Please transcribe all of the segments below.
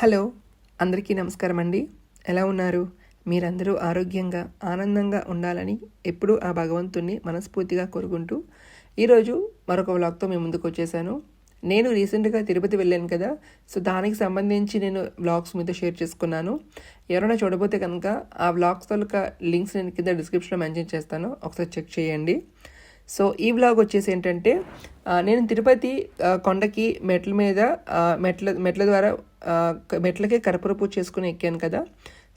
Hello అందరికీ నమస్కారం అండి ఎలా ఉన్నారు? మీరందరూ ఆరోగ్యంగా ఆనందంగా ఉండాలని ఎప్పుడూ ఆ భగవంతుణ్ణి మనస్ఫూర్తిగా కోరుకుంటూ ఈరోజు మరొక వ్లాగ్తో మేము ముందుకు వచ్చేసాను. నేను రీసెంట్గా తిరుపతి వెళ్ళాను కదా సో దానికి సంబంధించి నేను వ్లాగ్స్ మీతో షేర్ చేసుకున్నాను. ఎవరైనా చూడబోతే కనుక ఆ వ్లాగ్స్ తాలూకా లింక్స్ నేను కింద డిస్క్రిప్షన్లో మెన్షన్ చేస్తాను. ఒకసారి చెక్ చేయండి. సో ఈ వ్లాగ్ వచ్చేసి ఏంటంటే నేను తిరుపతి కొండకి మెట్ల మీద మెట్ల మెట్ల ద్వారా మెట్లకే కర్పూర పూజ చేసుకుని ఎక్కాను కదా.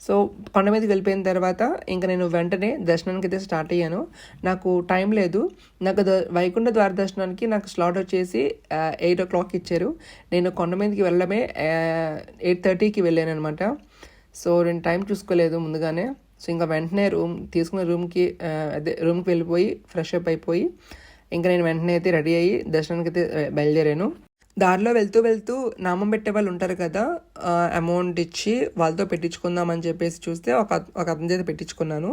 సో కొండ మీదకి వెళ్ళిపోయిన తర్వాత ఇంకా నేను వెంటనే దర్శనానికి అయితే స్టార్ట్ అయ్యాను. నాకు టైం లేదు. నాకు వైకుంఠ ద్వార దర్శనానికి నాకు స్లాట్ వచ్చేసి ఎయిట్ ఓ క్లాక్ ఇచ్చారు. నేను కొండ మీదకి వెళ్ళడమే ఎయిట్ థర్టీకి వెళ్ళాను అనమాట సో నేను టైం చూసుకోలేదు ముందుగానే. సో ఇంకా వెంటనే రూమ్ తీసుకున్న రూమ్కి అదే రూమ్కి వెళ్ళిపోయి ఫ్రెష్ అప్ అయిపోయి ఇంకా నేను వెంటనే అయితే రెడీ అయ్యి దర్శనానికి అయితే బయలుదేరాను. దారిలో వెళ్తూ వెళ్తూ నామం పెట్టే వాళ్ళు ఉంటారు కదా అమౌంట్ ఇచ్చి వాళ్ళతో పెట్టించుకుందాం అని చెప్పేసి చూస్తే ఒక ఒక అతని చేత పెట్టించుకున్నాను.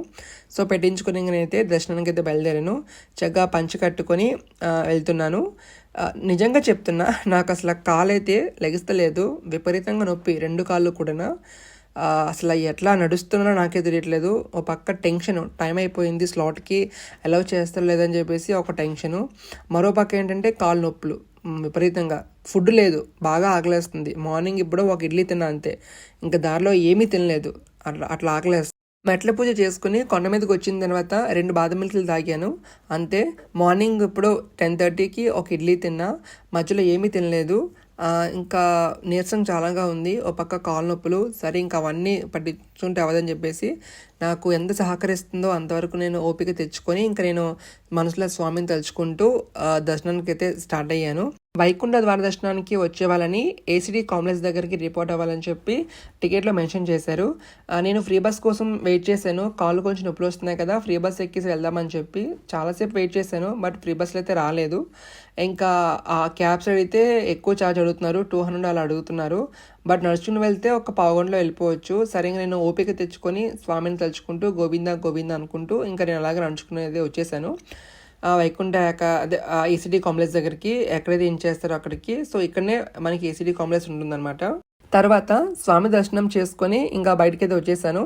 సో పెట్టించుకుని ఇంక నేనైతే దర్శనానికి అయితే బయలుదేరాను. చక్కగా పంచి కట్టుకొని వెళ్తున్నాను. నిజంగా చెప్తున్నా నాకు అసలు కాలైతే లెగిస్తలేదు. విపరీతంగా నొప్పి రెండు కాళ్ళు కూడా అసలు ఎట్లా నడుస్తున్నానో నాకే తెలియట్లేదు. ఒక పక్క టెన్షన్ టైం అయిపోయింది స్లాట్కి అలౌ చేస్తారు లేదని చెప్పేసి ఒక టెన్షను. మరో పక్క ఏంటంటే కాలు నొప్పులు. విపరీతంగా. ఫుడ్ లేదు బాగా ఆకలేస్తుంది. మార్నింగ్ ఇప్పుడు ఒక ఇడ్లీ తిన్నా అంతే. ఇంకా దారిలో ఏమీ తినలేదు. అట్లా అట్లా ఆకలేస్తుంది. మెట్ల పూజ చేసుకుని కొండ మీదకి వచ్చిన తర్వాత రెండు బాదం మిల్కలు తాగాను. అంతే. మార్నింగ్ ఇప్పుడు టెన్ థర్టీకి ఒక ఇడ్లీ తిన్నా. మధ్యలో ఏమీ తినలేదు. ఇంకా నీరసం చాలాగా ఉంది. ఓ పక్క కాలు నొప్పులు. సరే ఇంకా అవన్నీ పట్టించుకుంటే అవ్వదని చెప్పేసి నాకు ఎంత సహకరిస్తుందో అంతవరకు నేను ఓపిక తెచ్చుకొని ఇంకా నేను మనసులో స్వామిని తలుచుకుంటూ దర్శనానికి అయితే స్టార్ట్ అయ్యాను. వైకుంఠ ద్వార దర్శనానికి వచ్చే వాళ్ళని ఏసీడీ కాంప్లెక్స్ దగ్గరికి రిపోర్ట్ అవ్వాలని చెప్పి టికెట్లో మెన్షన్ చేశారు. నేను ఫ్రీ బస్ కోసం వెయిట్ చేశాను. కాళ్ళు కొంచెం నొప్పులు వస్తున్నాయి కదా ఫ్రీ బస్ ఎక్కేసి వెళ్దామని చెప్పి చాలాసేపు వెయిట్ చేశాను బట్ ఫ్రీ బస్లో అయితే రాలేదు. ఇంకా ఆ క్యాబ్స్ అడిగితే ఎక్కువ ఛార్జ్ అడుగుతున్నారు టూ హండ్రెడ్ అలా అడుగుతున్నారు. బట్ నడుచుకుని వెళ్తే ఒక పావుగంటలో వెళ్ళిపోవచ్చు. సరిగ్గా నేను ఓపిక తెచ్చుకొని స్వామిని తలుచుకుంటూ గోవిందా గోవిందా అనుకుంటూ ఇంకా నేను అలాగే నడుచుకునేది వచ్చేసాను. వైకుంఠ ఏక అదే ఏసీడీ కాంప్లెక్స్ దగ్గరికి ఎక్కడైతే ఏం చేస్తారో అక్కడికి. సో ఇక్కడనే మనకి ఏసీడీ కాంప్లెక్స్ ఉంటుందన్నమాట. తర్వాత స్వామి దర్శనం చేసుకొని ఇంకా బయటకి అయితే వచ్చేసాను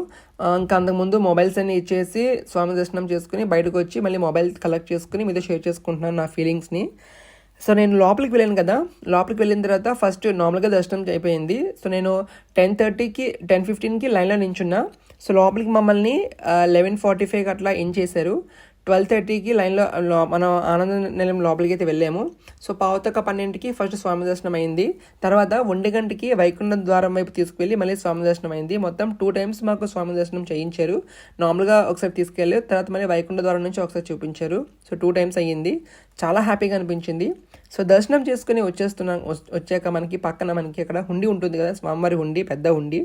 ఇంకా అంతకుముందు మొబైల్స్ అన్ని ఇచ్చేసి స్వామి దర్శనం చేసుకుని బయటకు వచ్చి మళ్ళీ మొబైల్ కలెక్ట్ చేసుకుని మీతో షేర్ చేసుకుంటున్నాను నా ఫీలింగ్స్ని. సో నేను లోపలికి వెళ్ళాను కదా. లోపలికి వెళ్ళిన తర్వాత ఫస్ట్ నార్మల్గా దర్శనం అయిపోయింది. సో నేను టెన్ థర్టీకి టెన్ ఫిఫ్టీన్కి లైన్లో నించున్నా. సో లోపలికి మమ్మల్ని లెవెన్ ఫార్టీ ఫైవ్కి అట్లా ఇన్ చేశారు. ట్వెల్వ్ థర్టీకి లైన్లో మనం ఆనంద నిలయం లోపలికి అయితే వెళ్ళాము. సో పావుతొక్క పన్నెండుకి ఫస్ట్ స్వామి దర్శనం అయింది. తర్వాత ఒంటి గంటకి వైకుంఠ ద్వారం వైపు తీసుకువెళ్ళి మళ్ళీ స్వామి దర్శనం అయింది. మొత్తం టూ టైమ్స్ మాకు స్వామి దర్శనం చేయించారు. నార్మల్గా ఒకసారి తీసుకెళ్ళి తర్వాత మళ్ళీ వైకుంఠ ద్వారం నుంచి ఒకసారి చూపించారు. సో టూ టైమ్స్ అయ్యింది. చాలా హ్యాపీగా అనిపించింది. సో దర్శనం చేసుకుని వచ్చేస్తున్నాం వచ్చాక మనకి పక్కన మనకి అక్కడ హుండీ ఉంటుంది కదా స్వామివారి హుండీ పెద్ద హుండీ.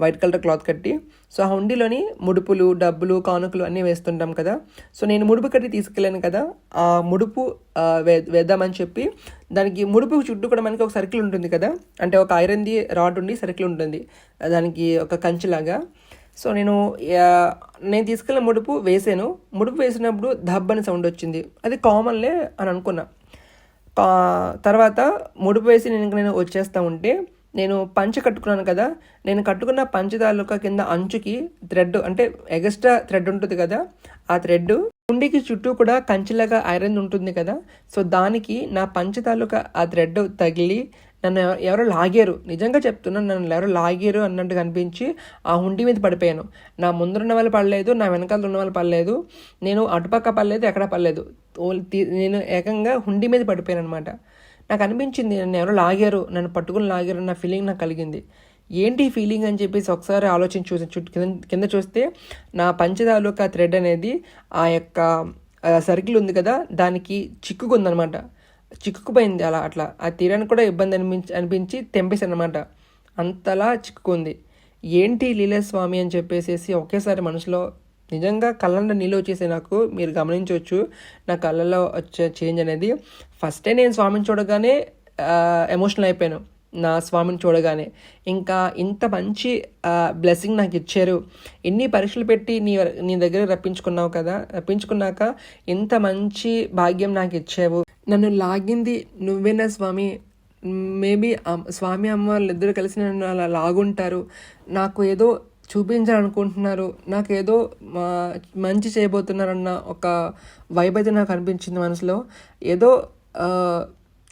వైట్ కలర్ క్లాత్ కట్టి. సో ఆ హుండీలోని ముడుపులు డబ్బులు కానుకలు అన్నీ వేస్తుంటాం కదా. సో నేను ముడుపు కట్టి తీసుకెళ్ళాను కదా. ఆ ముడుపు వే వేద్దామని చెప్పి దానికి ముడుపు చుట్టూ కూడా మనకి ఒక సర్కిల్ ఉంటుంది కదా. అంటే ఒక ఐరన్ది రాడ్ ఉండి సర్కిల్ ఉంటుంది. దానికి ఒక కంచిలాగా. సో నేను నేను తీసుకెళ్ళిన ముడుపు వేసాను. ముడుపు వేసినప్పుడు ధబ్ అని సౌండ్ వచ్చింది. అది కామన్లే అని అనుకున్నా. తర్వాత ముడుపు వేసి నేను నేను వచ్చేస్తా ఉంటే నేను పంచ కట్టుకున్నాను కదా నేను కట్టుకున్న పంచ తాలూకా కింద అంచుకి థ్రెడ్ అంటే ఎగస్ట్రా థ్రెడ్ ఉంటుంది కదా ఆ థ్రెడ్ కుండీకి చుట్టూ కూడా కంచిలాగా ఐరన్ ఉంటుంది కదా సో దానికి నా పంచ తాలూకా ఆ థ్రెడ్ తగిలి నన్ను ఎవరో లాగారు. నిజంగా చెప్తున్నాను నన్ను ఎవరో లాగారు అన్నట్టు కనిపించి ఆ హుండీ మీద పడిపోయాను. నా ముందున్న వాళ్ళు పడలేదు నా వెనకాల ఉన్న వాళ్ళు పడలేదు నేను అటుపక్క పడలేదు ఎక్కడ పడలేదు. తీ- నేను ఏకంగా హుండీ మీద పడిపోయాను అనమాట నాకు అనిపించింది నన్ను ఎవరో లాగారు నన్ను పట్టుకుని లాగారు అన్న ఫీలింగ్ నాకు కలిగింది. ఏంటి ఫీలింగ్ అని చెప్పేసి ఒకసారి ఆలోచించి చూసి చుట్టూ కింద కింద చూస్తే నా పంచదాలుక థ్రెడ్ అనేది ఆ యొక్క సర్కిల్ ఉంది కదా దానికి చిక్కుకుందనమాట. చిక్కుకుపోయింది అలా అట్లా. ఆ తీరానికి కూడా ఇబ్బంది అనిపించి అనిపించి తెంపేశాను అనమాట అంతలా చిక్కుకుంది. ఏంటి లీలాస్వామి అని చెప్పేసేసి ఒకేసారి మనసులో నిజంగా కళ్ళంలో నీళ్ళు చేసే నాకు. మీరు గమనించవచ్చు నా కళ్ళల్లో వచ్చే చేంజ్ అనేది. ఫస్టే నేను స్వామిని చూడగానే ఎమోషనల్ అయిపోయాను. నా స్వామిని చూడగానే. ఇంకా ఇంత మంచి బ్లెస్సింగ్ నాకు ఇచ్చారు. ఎన్ని పరీక్షలు పెట్టి నీ నీ దగ్గర రప్పించుకున్నావు కదా? రప్పించుకున్నాక ఇంత మంచి భాగ్యం నాకు ఇచ్చావు. నన్ను లాగింది నువ్వేనా స్వామి? మేబీ స్వామి అమ్మ వాళ్ళు ఇద్దరు కలిసి నన్ను అలా లాగుంటారు. నాకు ఏదో చూపించాలనుకుంటున్నారు. నాకు ఏదో మా- మంచి చేయబోతున్నారన్న ఒక వైబ్ అయితే నాకు అనిపించింది మనసులో. ఏదో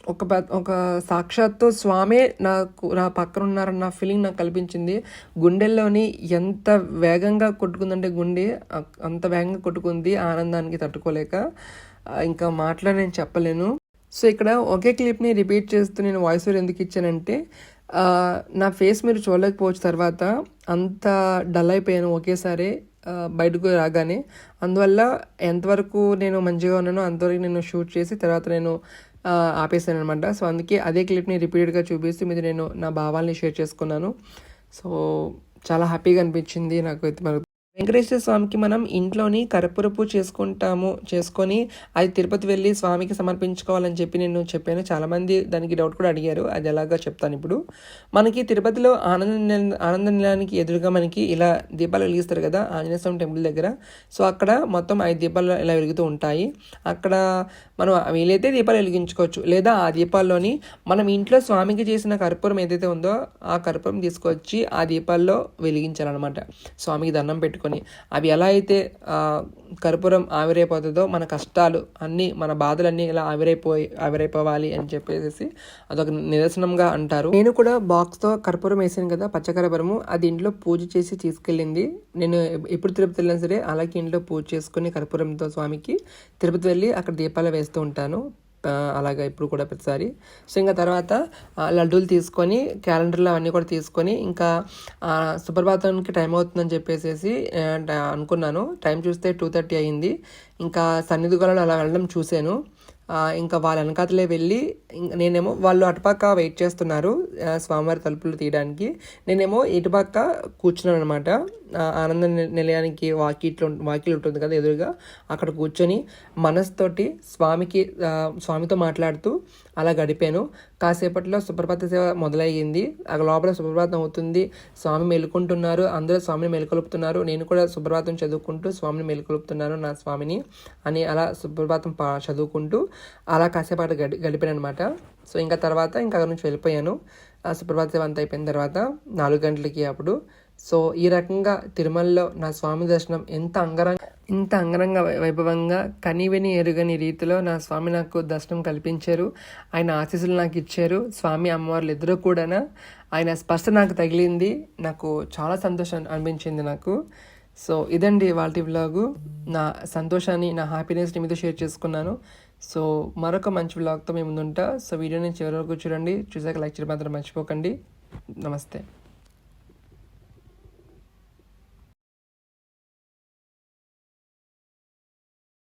ఒక ఒక సాక్షాత్తు స్వామే నాకు నా పక్కన ఉన్నారన్న ఫీలింగ్ నాకు కల్పించింది. గుండెల్లోని ఎంత వేగంగా కొట్టుకుందంటే గుండె అంత వేగంగా కొట్టుకుంది ఆనందానికి తట్టుకోలేక. ఇంకా మాటలో నేను చెప్పలేను. సో ఇక్కడ ఒకే క్లిప్ని రిపీట్ చేస్తూ నేను వాయిస్ ఓవర్ ఎందుకు ఇచ్చానంటే నా ఫేస్ మీరు చూడలేకపోవచ్చు తర్వాత అంత డల్ అయిపోయాను ఒకేసారి బయటకు రాగానే. అందువల్ల ఎంతవరకు నేను మంచిగా ఉన్నానో అంతవరకు నేను షూట్ చేసి తర్వాత నేను ఆపేసాను అనమాట సో అందుకే అదే క్లిప్ని రిపీటెడ్గా చూపిస్తూ మీద నేను నా భావాల్ని షేర్ చేసుకున్నాను. సో చాలా హ్యాపీగా అనిపించింది నాకు అయితే మరి. వెంకటేశ్వర స్వామికి మనం ఇంట్లోని కర్పూరపు చేసుకుంటాము చేసుకొని అది తిరుపతి వెళ్ళి స్వామికి సమర్పించుకోవాలని చెప్పి నేను చెప్పాను. చాలామంది దానికి డౌట్ కూడా అడిగారు. అది ఎలాగో చెప్తాను ఇప్పుడు. మనకి తిరుపతిలో ఆనంద నిల- ఆనంద నిలయానికి ఎదురుగా మనకి ఇలా దీపాలు వెలిగిస్తారు కదా ఆంజనేయ స్వామి టెంపుల్ దగ్గర. సో అక్కడ మొత్తం ఐదు దీపాలు ఇలా వెలుగుతూ ఉంటాయి. అక్కడ మనం వీలైతే దీపాలు వెలిగించుకోవచ్చు. లేదా ఆ దీపాల్లోని మనం ఇంట్లో స్వామికి చేసిన కర్పూరం ఏదైతే ఉందో ఆ కర్పూరం తీసుకొచ్చి ఆ దీపాల్లో వెలిగించాలన్నమాట. స్వామికి దండం పెట్టుకొని అవి ఎలా అయితే కర్పూరం ఆవిరైపోతుందో మన కష్టాలు అన్నీ మన బాధలన్నీ ఇలా ఆవిరైపోయి ఆవిరైపోవాలి అని చెప్పేసి అదొక నిదర్శనంగా అంటారు. నేను కూడా బాక్స్తో కర్పూరం వేసాను కదా పచ్చకర్పూరము అది ఇంట్లో పూజ చేసి తీసుకెళ్ళింది. నేను ఎప్పుడు తిరుపతి వెళ్ళినా సరే అలాగే ఇంట్లో పూజ చేసుకుని కర్పూరంతో స్వామికి తిరుపతి వెళ్ళి అక్కడ దీపాలు వేస్తూ ఉంటాను. అలాగా ఇప్పుడు కూడా ప్రతిసారి. సో ఇంకా తర్వాత లడ్డూలు తీసుకొని క్యాలెండర్లు అవన్నీ కూడా తీసుకొని ఇంకా సుప్రభాతానికి టైం అవుతుందని చెప్పేసి అనుకున్నాను. టైం చూస్తే టూ థర్టీ అయింది ఇంకా సన్నిధి గొలలో అలా వెళ్ళడం చూశాను. ఇంకా వాళ్ళ వెనకాతలే వెళ్ళి నేనేమో వాళ్ళు అటుపక్క వెయిట్ చేస్తున్నారు స్వామివారి తలుపులు తీయడానికి. నేనేమో ఇటుపక్క కూర్చున్నాను అనమాట ఆనంద ని- నిలయానికి వాకిట్లు వాకిలు ఉంటుంది కదా ఎదురుగా అక్కడ కూర్చొని మనసుతోటి స్వామికి స్వామితో మాట్లాడుతూ అలా గడిపాను. కాసేపట్లో సుప్రభాత సేవ మొదలయ్యింది. ఆ లోపల సుప్రభాతం అవుతుంది. స్వామి మేలుకుంటున్నారు. అందరూ స్వామిని మేలుకొలుపుతున్నారు. నేను కూడా సుప్రభాతం చదువుకుంటూ స్వామిని మేలుకొలుపుతున్నాను నా స్వామిని అని అలా సుప్రభాతం పా చదువుకుంటూ అలా కాసేపాటు గడి గడిపాను అనమాట సో ఇంకా తర్వాత ఇంకా అక్కడ నుంచి వెళ్ళిపోయాను. ఆ సుప్రభాత సేవ అంత అయిపోయిన తర్వాత నాలుగు గంటలకి అప్పుడు. సో ఈ రకంగా తిరుమలలో నా స్వామి దర్శనం ఎంత అంగరంగ ఇంత అంగరంగ వై- వైభవంగా కనివిని ఎరుగని రీతిలో నా స్వామి నాకు దర్శనం కల్పించారు. ఆయన ఆశీస్సులు నాకు ఇచ్చారు. స్వామి అమ్మవార్లు ఇద్దరు కూడా ఆయన స్పర్శ నాకు తగిలింది. నాకు చాలా సంతోషం అనిపించింది నాకు. సో ఇదండి వాళ్ళ వ్లాగు. నా సంతోషాన్ని నా హ్యాపీనెస్ని మీతో షేర్ చేసుకున్నాను. సో మరొక మంచి వ్లాగ్తో మేము ముందుంటా. సో వీడియోని చివరి వరకు చూడండి. చూసాక లైక్ చేయడం మాత్రం మర్చిపోకండి. నమస్తే.